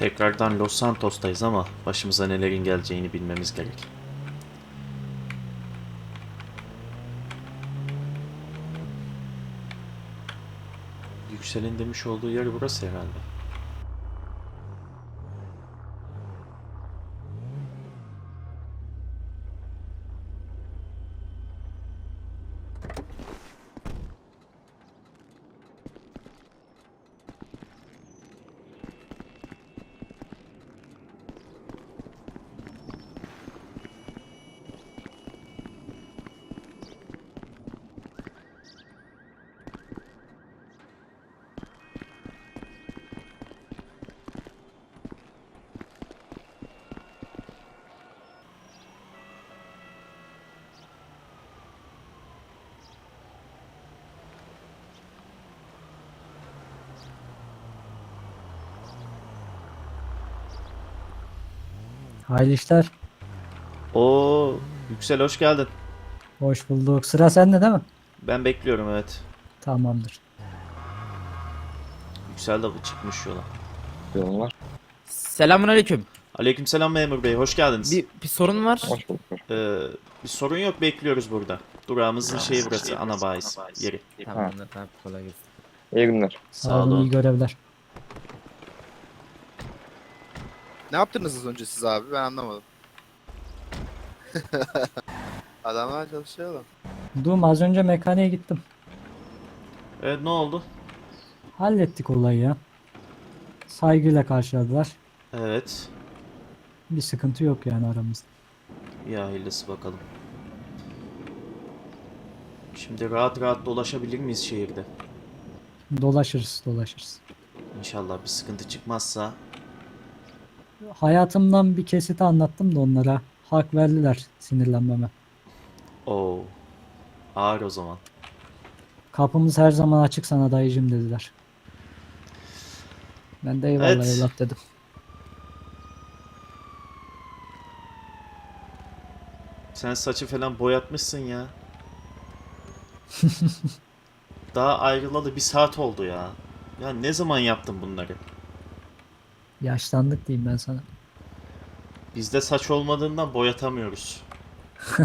Tekrardan Los Santos'tayız ama başımıza nelerin geleceğini bilmemiz gerek. Yüksel'in demiş olduğu yer burası herhalde. Hayırlı işler. Oo, Yüksel hoş geldin. Hoş bulduk. Sıra sende değil mi? Ben bekliyorum evet. Tamamdır. Yüksel de çıkmış yola. Yolun var. Selamünaleyküm. Aleykümselam memur bey hoş geldiniz. Bir, bir sorun var. Hoş bulduk. Ee, bir sorun yok bekliyoruz burada. Durağımızın şeyi burası ana bahis yeri. Tamamdır tamam kolay gelsin. İyi günler. Sağ, olun. iyi görevler. Ne yaptınız az önce siz abi? Ben anlamadım. Adamlar çalışıyor oğlum. Dum az önce mekaniğe gittim. Evet ne oldu? Hallettik olayı ya. Saygıyla karşıladılar. Evet. Bir sıkıntı yok yani aramızda. Ya hayırlısı bakalım. Şimdi rahat rahat dolaşabilir miyiz şehirde? Dolaşırız dolaşırız. İnşallah bir sıkıntı çıkmazsa. Hayatımdan bir kesit anlattım da onlara. Hak verdiler sinirlenmeme. Oo. Ağır o zaman. Kapımız her zaman açık sana dayıcım dediler. Ben de eyvallah Evet. evlat dedim. Sen saçı falan boyatmışsın ya. Daha ayrılalı bir saat oldu ya. Ya ne zaman yaptın bunları? Yaşlandık diyeyim ben sana. Bizde saç olmadığından boyatamıyoruz.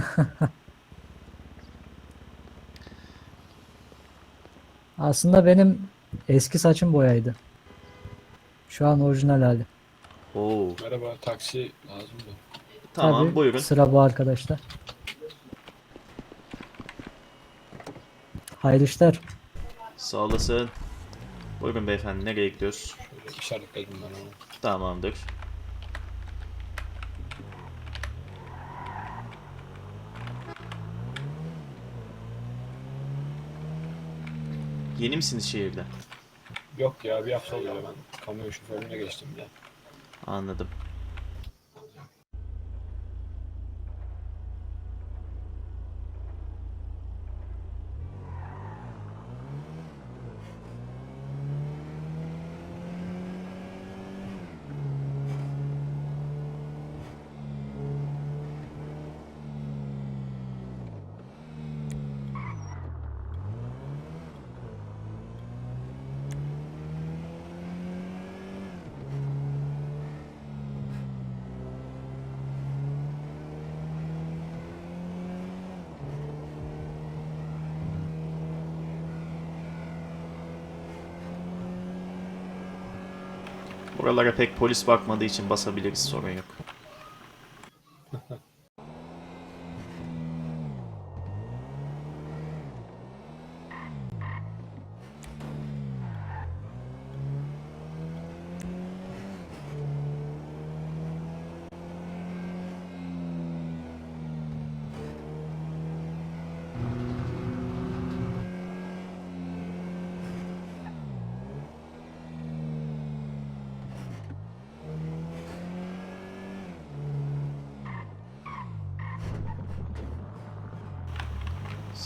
Aslında benim eski saçım boyaydı. Şu an orijinal hali. Oo. Merhaba, taksi lazım da. Tamam Tabii, buyurun. Sıra bu arkadaşlar. Hayırlı işler. Sağ olasın. Buyurun beyefendi nereye gidiyoruz? Şöyle işaretledim ben onu. Tamamdır. Yeni misiniz şehirde? Yok ya, bir hafta oluyor ben kamyon şoförlüğüne geçtim ya. Anladım. Buralara pek polis bakmadığı için basabiliriz sorun yok.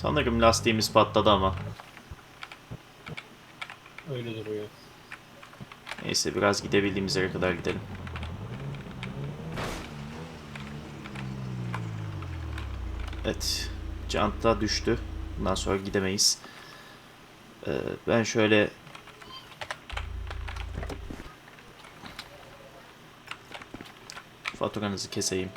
Sanırım lastiğimiz patladı ama. Öyle duruyor. Neyse biraz gidebildiğimiz yere kadar gidelim. Evet. Canta düştü. Bundan sonra gidemeyiz. Ee, ben şöyle Faturanızı keseyim.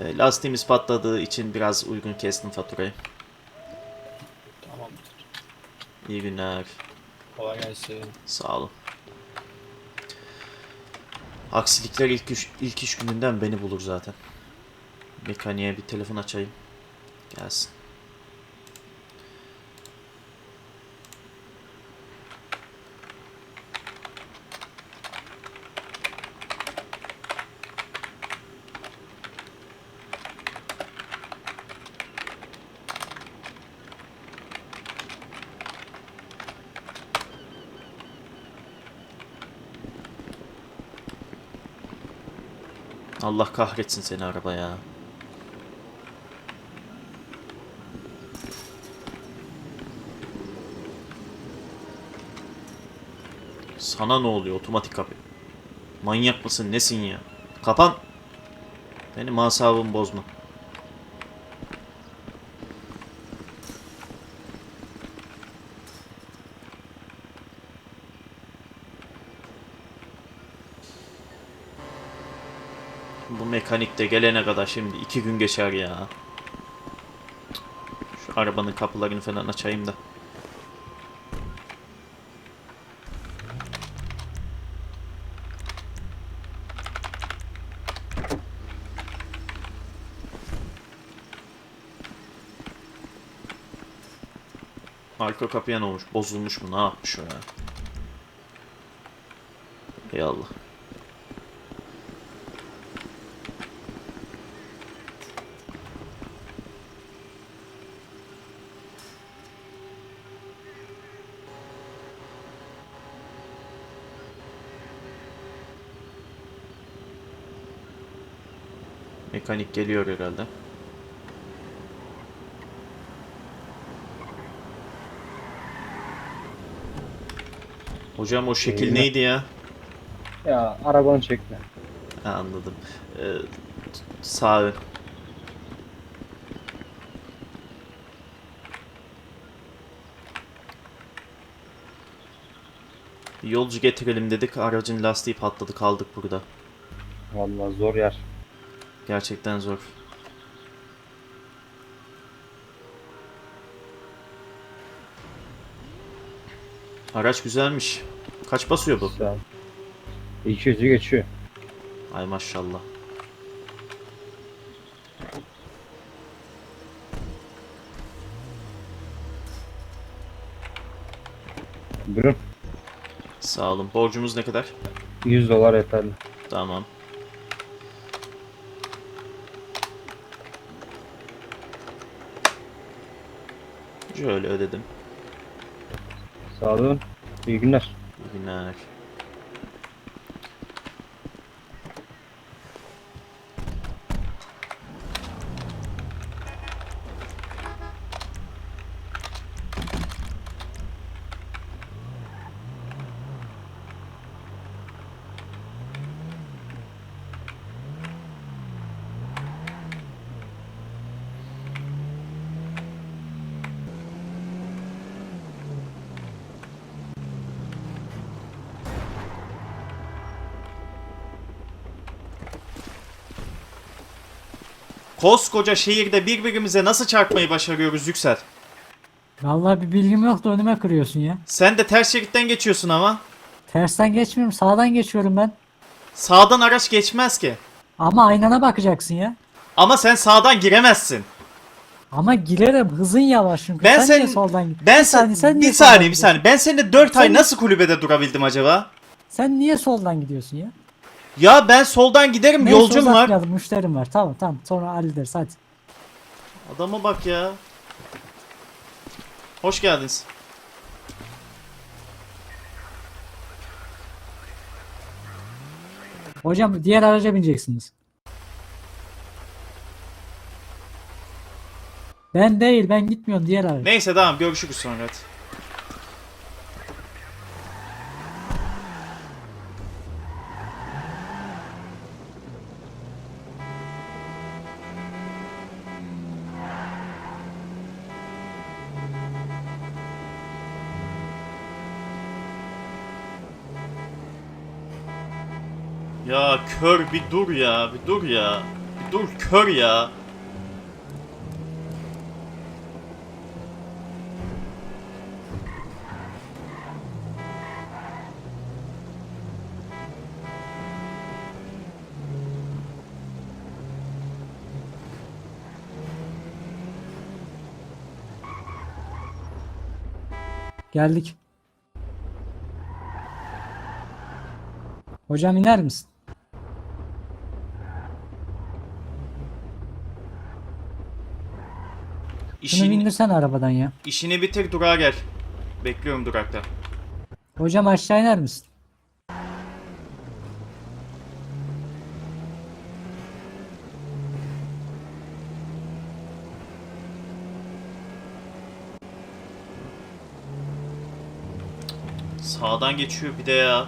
Lastiğimiz patladığı için biraz uygun kestim faturayı. Tamamdır. İyi günler. Kolay gelsin. Sağ olun. Aksilikler ilk iş, ilk iş gününden beni bulur zaten. Mekaniğe bir telefon açayım. Gelsin. Allah kahretsin seni araba ya. Sana ne oluyor otomatik kapı? Manyak mısın nesin ya? Kapan. Benim asabımı bozma. Bu mekanik de gelene kadar şimdi iki gün geçer ya. Şu arabanın kapılarını falan açayım da. Arka kapıya ne olmuş? Bozulmuş mu? Ne yapmış o ya? Ey Allah. Mekanik geliyor herhalde. Hocam o şekil Eyvah. neydi ya? Ya arabanı çekme. Ha, anladım. Ee, sağ ön. Yolcu getirelim dedik. Aracın lastiği patladı kaldık burada. Vallahi zor yer. Gerçekten zor. Araç güzelmiş. Kaç basıyor bu? Ol. 200'ü geçiyor. Ay maşallah. Buyurun. Sağ olun. Borcumuz ne kadar? 100 dolar yeterli. Tamam. Şöyle ödedim. Sağ olun. İyi günler. İyi günler. Koskoca şehirde birbirimize nasıl çarpmayı başarıyoruz Yüksel? Vallahi bir bilgim yok da önüme kırıyorsun ya. Sen de ters şeritten geçiyorsun ama. Tersten geçmiyorum sağdan geçiyorum ben. Sağdan araç geçmez ki. Ama aynana bakacaksın ya. Ama sen sağdan giremezsin. Ama girerim hızın yavaş çünkü. Ben sen sen niye soldan git? ben saniye, sen, niye bir saniye bir saniye. Ben seninle 4 ay Sen- nasıl kulübede durabildim acaba? Sen niye soldan gidiyorsun ya? Ya ben soldan giderim Neyse, yolcum var. uzatmayalım, Müşterim var. Tamam tamam sonra hallederiz hadi. Adama bak ya. Hoş geldiniz. Hocam diğer araca bineceksiniz. Ben değil ben gitmiyorum diğer araca. Neyse tamam görüşürüz sonra hadi. Kör bir dur ya, bir dur ya. Bir dur kör ya. Geldik. Hocam iner misin? Şunu İşin, bindirsene arabadan ya. işini bitir durağa gel. Bekliyorum durakta. Hocam aşağı iner misin? Sağdan geçiyor bir de ya.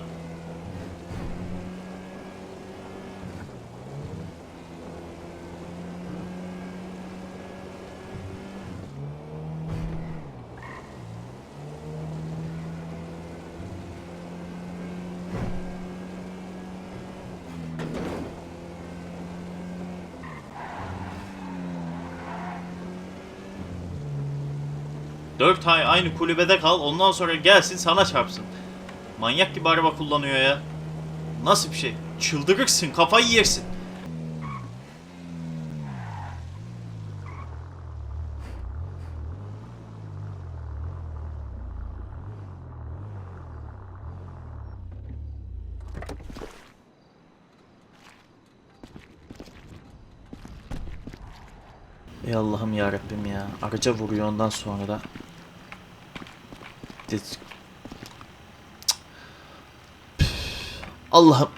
Dört ay aynı kulübede kal ondan sonra gelsin sana çarpsın. Manyak gibi araba kullanıyor ya. Nasıl bir şey? Çıldırırsın, kafayı yersin. Ey Allah'ım ya Rabbim ya. Araca vuruyor ondan sonra da. Cık. Allah'ım